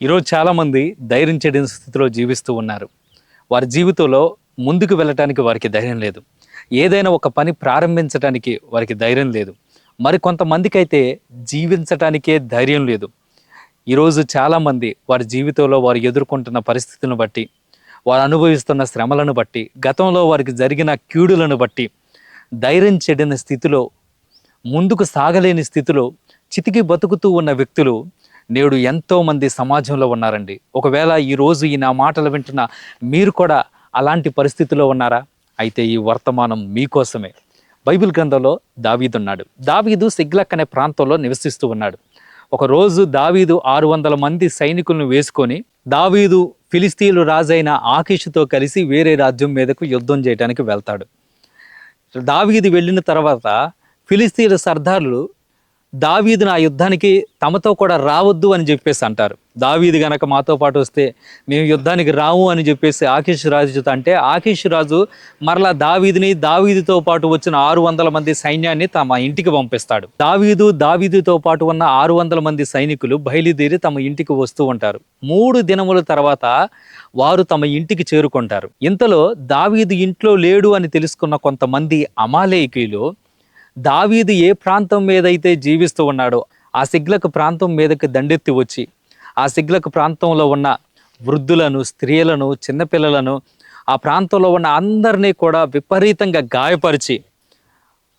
ఈరోజు చాలామంది ధైర్యం చెడిన స్థితిలో జీవిస్తూ ఉన్నారు. వారి జీవితంలో ముందుకు వెళ్ళటానికి వారికి ధైర్యం లేదు. ఏదైనా ఒక పని ప్రారంభించడానికి వారికి ధైర్యం లేదు. మరి కొంతమందికి అయితే జీవించటానికే ధైర్యం లేదు. ఈరోజు చాలామంది వారి జీవితంలో వారు ఎదుర్కొంటున్న పరిస్థితులను బట్టి వారు అనుభవిస్తున్న శ్రమలను బట్టి గతంలో వారికి జరిగిన కీడులను బట్టి ధైర్యం చెడిన స్థితిలో ముందుకు సాగలేని స్థితిలో చితికి బతుకుతూ ఉన్న వ్యక్తులు నేడు ఎంతోమంది సమాజంలో ఉన్నారండి. ఒకవేళ ఈరోజు ఈ నా మాటలు వింటున్న మీరు కూడా అలాంటి పరిస్థితిలో ఉన్నారా? అయితే ఈ వర్తమానం మీకోసమే. బైబిల్ గ్రంథంలో దావీదున్నాడు దావీదు సిగ్లక్ అనే ప్రాంతంలో నివసిస్తూ ఉన్నాడు. ఒకరోజు దావీదు ఆరు వందల మంది సైనికులను వేసుకొని దావీదు ఫిలిస్తీన్లు రాజైన ఆకేష్తో కలిసి వేరే రాజ్యం మీదకు యుద్ధం చేయడానికి వెళ్తాడు. దావీదు వెళ్ళిన తర్వాత ఫిలిస్తీన్ల సర్దార్లు దావీదును ఆ యుద్ధానికి తమతో కూడా రావద్దు అని చెప్పేసి అంటారు. దావీదు గనక మాతో పాటు వస్తే మేము యుద్ధానికి రాము అని చెప్పేసి ఆకిష్ రాజుతో అంటే ఆకిష్ రాజు మరలా దావీదిని దావీదుతో పాటు వచ్చిన ఆరు వందల మంది సైన్యాన్ని తమ ఇంటికి పంపిస్తాడు. దావీదు దావీదుతో పాటు ఉన్న ఆరు వందల మంది సైనికులు బయలుదేరి తమ ఇంటికి వస్తూ ఉంటారు. మూడు దినముల తర్వాత వారు తమ ఇంటికి చేరుకుంటారు. ఇంతలో దావీదు ఇంట్లో లేడు అని తెలుసుకున్న కొంతమంది అమాలేకీలు దావీదు ఏ ప్రాంతం మీదైతే జీవిస్తూ ఉన్నాడో ఆ సిగ్లకు ప్రాంతం మీదకి దండెత్తి వచ్చి ఆ సిగ్లకు ప్రాంతంలో ఉన్న వృద్ధులను స్త్రీలను చిన్నపిల్లలను ఆ ప్రాంతంలో ఉన్న అందరినీ కూడా విపరీతంగా గాయపరిచి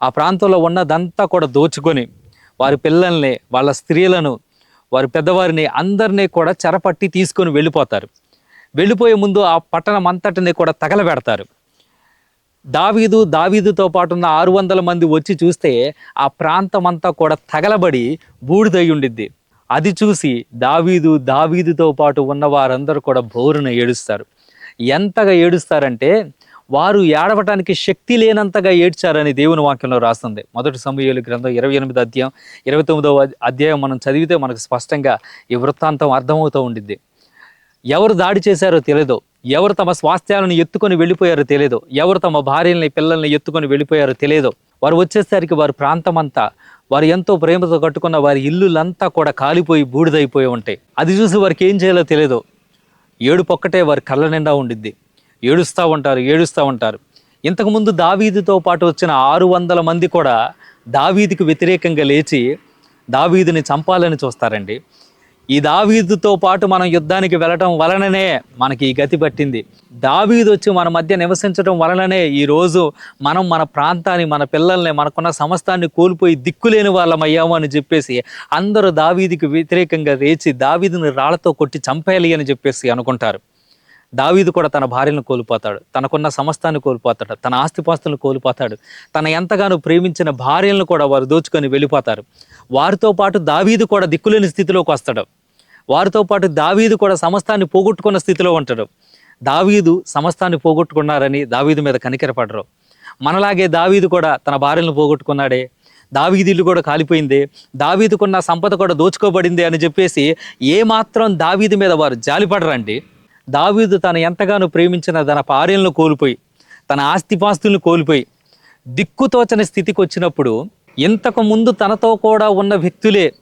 ఆ ప్రాంతంలో ఉన్నదంతా కూడా దోచుకొని వారి పిల్లల్ని వాళ్ళ స్త్రీలను వారి పెద్దవారిని అందరినీ కూడా చెరపట్టి తీసుకొని వెళ్ళిపోతారు. వెళ్ళిపోయే ముందు ఆ పట్టణం అంతటిని కూడా తగలబెడతారు. దావీదు దావీదుతో పాటు ఉన్న ఆరు వందల మంది వచ్చి చూస్తే ఆ ప్రాంతం అంతా కూడా తగలబడి బూడిదై ఉండిద్ది. అది చూసి దావీదు దావీదుతో పాటు ఉన్న వారందరూ కూడా బోరున ఏడుస్తారు. ఎంతగా ఏడుస్తారంటే వారు ఏడవటానికి శక్తి లేనంతగా ఏడ్చారని దేవుని వాక్యంలో రాస్తుంది. మొదటి సమయాలు గ్రంథం ఇరవై ఎనిమిది అధ్యాయం ఇరవై తొమ్మిదవ అధ్యాయం మనం చదివితే మనకు స్పష్టంగా ఈ వృత్తాంతం అర్థమవుతూ ఉండిద్ది. ఎవరు దాడి చేశారో తెలియదు ఎవరు తమ స్వాస్థ్యాలను ఎత్తుకొని వెళ్ళిపోయారో తెలియదు ఎవరు తమ భార్యల్ని పిల్లల్ని ఎత్తుకొని వెళ్ళిపోయారో తెలియదు వారు వచ్చేసరికి వారి ప్రాంతం అంతా వారు ఎంతో ప్రేమతో కట్టుకున్న వారి ఇల్లులంతా కూడా కాలిపోయి బూడిదైపోయి ఉంటాయి. అది చూసి వారికి ఏం చేయాలో తెలియదు ఏడుపొక్కటే వారి కళ్ళ నిండా ఉండిద్ది. ఏడుస్తూ ఉంటారు ఏడుస్తూ ఉంటారు. ఇంతకుముందు దావీదుతో పాటు వచ్చిన ఆరు వందల మంది కూడా దావీదికి వ్యతిరేకంగా లేచి దావీదిని చంపాలని చూస్తారండి. ఈ దావీదుతో పాటు మనం యుద్ధానికి వెళ్ళటం వలననే మనకి ఈ గతి పట్టింది. దావీదు వచ్చి మన మధ్య నివసించడం వలననే ఈ రోజు మనం మన ప్రాంతాన్ని మన పిల్లల్ని మనకున్న సమస్తాన్ని కోల్పోయి దిక్కులేని వాళ్ళం అయ్యాము అని చెప్పేసి అందరూ దావీదికి వ్యతిరేకంగా రేచి దావీదుని రాళ్ళతో కొట్టి చంపేయాలి అని చెప్పేసి అనుకుంటారు. దావీదు కూడా తన భార్యను కోల్పోతాడు. తనకున్న సమస్తాన్ని కోల్పోతాడు. తన ఆస్తిపాస్తులను కోల్పోతాడు. తన ఎంతగానో ప్రేమించిన భార్యలను కూడా వారు దోచుకొని వెళ్ళిపోతారు. వారితో పాటు దావీదు కూడా దిక్కులేని స్థితిలోకి వస్తాడు. వారితో పాటు దావీదు కూడా సమస్తాన్ని పోగొట్టుకున్న స్థితిలో ఉంటాడు. దావీదు సమస్తాన్ని పోగొట్టుకున్నారని దావీదు మీద కనికరపడరు. మనలాగే దావీదు కూడా తన భార్యలను పోగొట్టుకున్నాడే. దావీదు ఇల్లు కూడా కాలిపోయింది. దావీదుకున్న సంపద కూడా దోచుకోబడింది అని చెప్పేసి ఏమాత్రం దావీదు మీద వారు జాలిపడరండి. దావీదు తను ఎంతగానో ప్రేమించిన తన భార్యలను కోల్పోయి తన ఆస్తిపాస్తులను కోల్పోయి దిక్కుతోచని స్థితికి వచ్చినప్పుడు ఇంతకు ముందు తనతో కూడా ఉన్న వ్యక్తులే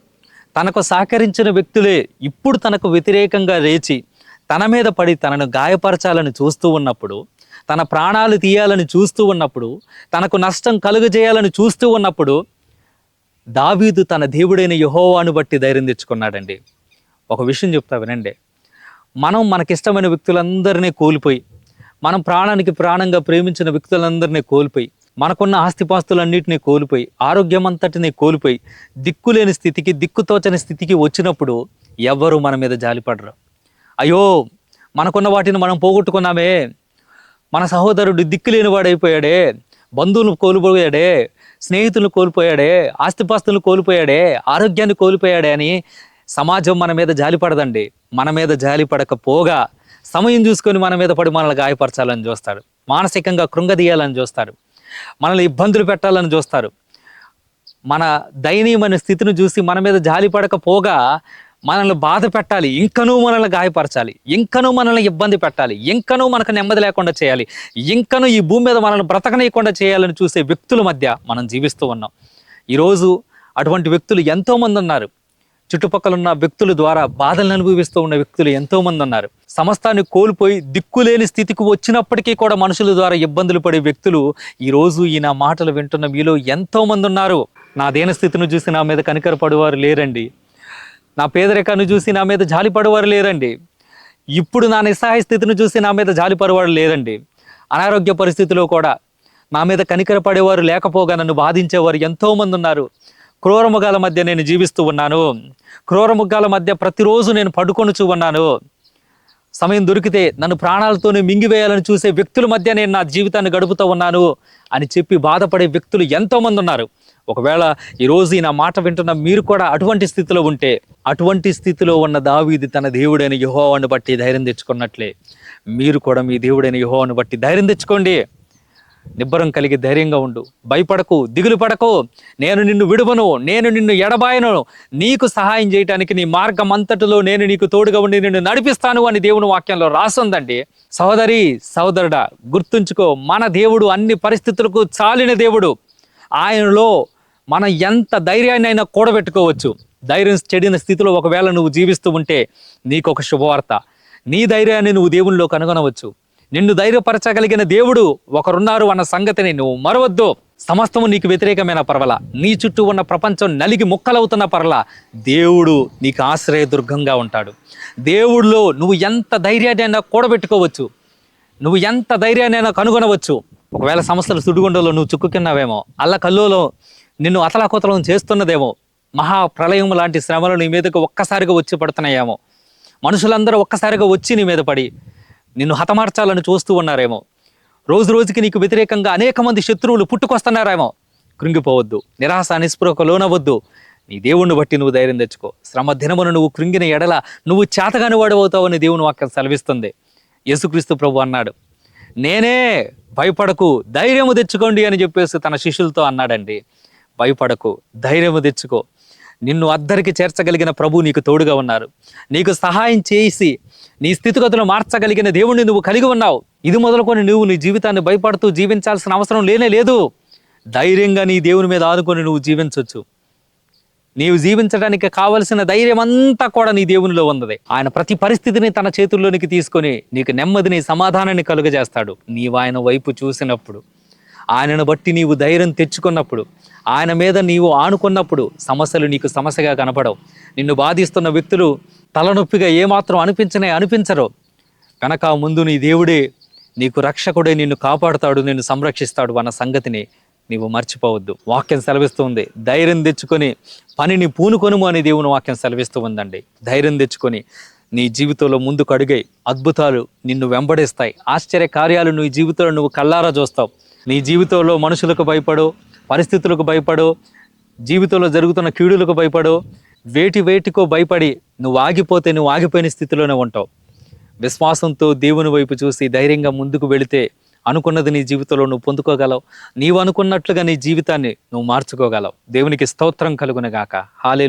తనకు సహకరించిన వ్యక్తులే ఇప్పుడు తనకు వ్యతిరేకంగా లేచి తన మీద పడి తనను గాయపరచాలని చూస్తూ ఉన్నప్పుడు తన ప్రాణాలు తీయాలని చూస్తూ ఉన్నప్పుడు తనకు నష్టం కలుగజేయాలని చూస్తూ ఉన్నప్పుడు దావీదు తన దేవుడైన యహోవాను బట్టి ధైర్యం తెచ్చుకున్నాడండి. ఒక విషయం చెప్తా వినండి. మనం మనకిష్టమైన వ్యక్తులందరినీ కోల్పోయి మనం ప్రాణానికి ప్రాణంగా ప్రేమించిన వ్యక్తులందరినీ కోల్పోయి మనకున్న ఆస్తిపాస్తులన్నింటినీ కోల్పోయి ఆరోగ్యం అంతటిని కోల్పోయి దిక్కులేని స్థితికి దిక్కుతోచని స్థితికి వచ్చినప్పుడు ఎవ్వరూ మన మీద జాలిపడరు. అయ్యో మనకున్న వాటిని మనం పోగొట్టుకున్నామే. మన సహోదరుడు దిక్కులేని వాడైపోయాడే బంధువులు కోల్పోయాడే స్నేహితులు కోల్పోయాడే ఆస్తిపాస్తులు కోల్పోయాడే ఆరోగ్యాన్ని కోల్పోయాడే అని సమాజం మన మీద జాలిపడదండి. మన మీద జాలి పడకపోగా సమయం చూసుకొని మన మీద పడి మనల్ని గాయపరచాలని చూస్తాడు మానసికంగా కృంగదీయాలని చూస్తాడు మనల్ని ఇబ్బందులు పెట్టాలని చూస్తారు. మన దయనీయమైన స్థితిని చూసి మన మీద జాలి పడకపోగా మనల్ని బాధ పెట్టాలి. ఇంకనూ మనల్ని గాయపరచాలి. ఇంకనూ మనల్ని ఇబ్బంది పెట్టాలి. ఇంకనూ మనకు నెమ్మది లేకుండా చేయాలి. ఇంకనూ ఈ భూమి మీద మనల్ని బ్రతకనీయకుండా చేయాలని చూసే వ్యక్తుల మధ్య మనం జీవిస్తూ ఉన్నాం. ఈరోజు అటువంటి వ్యక్తులు ఎంతోమంది ఉన్నారు. చుట్టుపక్కల ఉన్న వ్యక్తుల ద్వారా బాధలను అనుభవిస్తూ ఉన్న వ్యక్తులు ఎంతోమంది ఉన్నారు. సమస్తాన్ని కోల్పోయి దిక్కులేని స్థితికి వచ్చినప్పటికీ కూడా మనుషుల ద్వారా ఇబ్బందులు పడే వ్యక్తులు ఈరోజు ఈ నా మాటలు వింటున్న మీలో ఎంతోమంది ఉన్నారు. నా దేన స్థితిని చూసి నా మీద కనికరపడేవారు లేరండి. నా పేదరికాన్ని చూసి నా మీద జాలిపడేవారు లేరండి. ఇప్పుడు నా నిస్సహాయ స్థితిని చూసి నా మీద జాలిపడేవారు లేరండి. అనారోగ్య పరిస్థితిలో కూడా నా మీద కనికరపడేవారు లేకపోగా నన్ను బాధించేవారు ఎంతోమంది ఉన్నారు. క్రూరముఖాల మధ్య నేను జీవిస్తూ ఉన్నాను. క్రూరముఖాల మధ్య ప్రతిరోజు నేను పడుకొనుచూ ఉన్నాను. సమయం దొరికితే నన్ను ప్రాణాలతోనే మింగివేయాలని చూసే వ్యక్తుల మధ్య నేను నా జీవితాన్ని గడుపుతూ ఉన్నాను అని చెప్పి బాధపడే వ్యక్తులు ఎంతోమంది ఉన్నారు. ఒకవేళ ఈరోజు ఈ నా మాట వింటున్న మీరు కూడా అటువంటి స్థితిలో ఉంటే అటువంటి స్థితిలో ఉన్న దావీది తన దేవుడైన యుహోవాన్ని బట్టి ధైర్యం తెచ్చుకున్నట్లే. మీరు కూడా మీ దేవుడైన యుహోవాన్ని బట్టి ధైర్యం తెచ్చుకోండి. నిబ్బరం కలిగి ధైర్యంగా ఉండు. భయపడకు దిగులు పడకు. నేను నిన్ను విడువను నేను నిన్ను ఎడబాయను. నీకు సహాయం చేయటానికి నీ మార్గం అంతటిలో నేను నీకు తోడుగా ఉండి నిన్ను నడిపిస్తాను అని దేవుని వాక్యంలో రాసుందండి. సహోదరి సహోదరుడా గుర్తుంచుకో మన దేవుడు అన్ని పరిస్థితులకు చాలిన దేవుడు. ఆయనలో మనం ఎంత ధైర్యాన్ని అయినా కూడబెట్టుకోవచ్చు. ధైర్యం చెడిన స్థితిలో ఒకవేళ నువ్వు జీవిస్తూ ఉంటే నీకు ఒక శుభవార్త. నీ ధైర్యాన్ని నువ్వు దేవునిలో కనుగొనవచ్చు నిన్ను ధైర్యపరచగలిగిన దేవుడు ఒకరున్నారు అన్న సంగతిని నువ్వు మరవద్దు. సమస్తము నీకు వ్యతిరేకమైన పర్వల. నీ చుట్టూ ఉన్న ప్రపంచం నలిగి ముక్కలవుతున్న పర్ల దేవుడు నీకు ఆశ్రయదుర్గంగా ఉంటాడు. దేవుడిలో నువ్వు ఎంత ధైర్యాన్ని అయినా కూడబెట్టుకోవచ్చు. నువ్వు ఎంత ధైర్యాన్ని కనుగొనవచ్చు. ఒకవేళ సమస్యలు సుడిగుండంలో నువ్వు చిక్కుకున్నావేమో అల్ల కల్లోలో నిన్ను అతలాకుతలం చేస్తున్నదేమో మహా ప్రళయం లాంటి శ్రమలు నీ మీదకు ఒక్కసారిగా వచ్చి పడుతున్నాయేమో. మనుషులందరూ ఒక్కసారిగా వచ్చి నీ మీద పడి నిన్ను హతమార్చాలని చూస్తూ ఉన్నారేమో. రోజు రోజుకి నీకు వ్యతిరేకంగా అనేక మంది శత్రువులు పుట్టుకొస్తున్నారేమో. కృంగిపోవద్దు నిరాశ నిస్పృహకు లోనవద్దు నీ దేవుణ్ణి బట్టి నువ్వు ధైర్యం తెచ్చుకో. శ్రమ దినమును నువ్వు కృంగిన ఎడల నువ్వు చేతగాని వాడవవుతావని దేవుని వాక్యం సెలవిస్తుంది. యేసుక్రీస్తు ప్రభు అన్నాడు నేనే భయపడకు ధైర్యము తెచ్చుకోండి అని చెప్పేసి తన శిష్యులతో అన్నాడండి. భయపడకు ధైర్యము తెచ్చుకో. నిన్ను అద్దరికి చేర్చగలిగిన ప్రభు నీకు తోడుగా ఉన్నారు. నీకు సహాయం చేసి నీ స్థితిగతులు మార్చగలిగిన దేవుణ్ణి నువ్వు కలిగి ఉన్నావు. ఇది మొదలుకొని నువ్వు నీ జీవితాన్ని భయపడుతూ జీవించాల్సిన అవసరం లేనే లేదు. ధైర్యంగా నీ దేవుని మీద ఆదుకొని నువ్వు జీవించవచ్చు నీవు జీవించడానికి కావలసిన ధైర్యం అంతా కూడా నీ దేవునిలో ఉన్నది. ఆయన ప్రతి పరిస్థితిని తన చేతుల్లోనికి తీసుకొని నీకు నెమ్మదిని సమాధానాన్ని కలుగజేస్తాడు. నీవు ఆయన వైపు చూసినప్పుడు ఆయనను బట్టి నీవు ధైర్యం తెచ్చుకున్నప్పుడు ఆయన మీద నీవు ఆనుకున్నప్పుడు సమస్యలు నీకు సమస్యగా కనపడవు. నిన్ను బాధిస్తున్న వ్యక్తులు తలనొప్పిగా ఏమాత్రం అనిపించనే అనిపించరు. కనుక ముందు నీ దేవుడే నీకు రక్షకుడే నిన్ను కాపాడుతాడు నిన్ను సంరక్షిస్తాడు అన్న సంగతిని నీవు మర్చిపోవద్దు. వాక్యం సెలవిస్తుంది. ధైర్యం తెచ్చుకొని పనిని పూనుకొనుము అని దేవుని వాక్యం సెలవిస్తూ ఉందండి. ధైర్యం తెచ్చుకొని నీ జీవితంలో ముందుకు అడుగై అద్భుతాలు నిన్ను వెంబడిస్తాయి. ఆశ్చర్య కార్యాలు నీ జీవితంలో నువ్వు కల్లారా చూస్తావు. నీ జీవితంలో మనుషులకు భయపడు పరిస్థితులకు భయపడు జీవితంలో జరుగుతున్న కీడులకు భయపడు వేటి వేటికో భయపడి నువ్వు ఆగిపోతే నువ్వు ఆగిపోయిన స్థితిలోనే ఉంటావు. విశ్వాసంతో దేవుని వైపు చూసి ధైర్యంగా ముందుకు వెళితే అనుకున్నది నీ జీవితంలో నువ్వు పొందుకోగలవు. నీవు అనుకున్నట్లుగా నీ జీవితాన్ని నువ్వు మార్చుకోగలవు. దేవునికి స్తోత్రం కలుగునగాక హాలే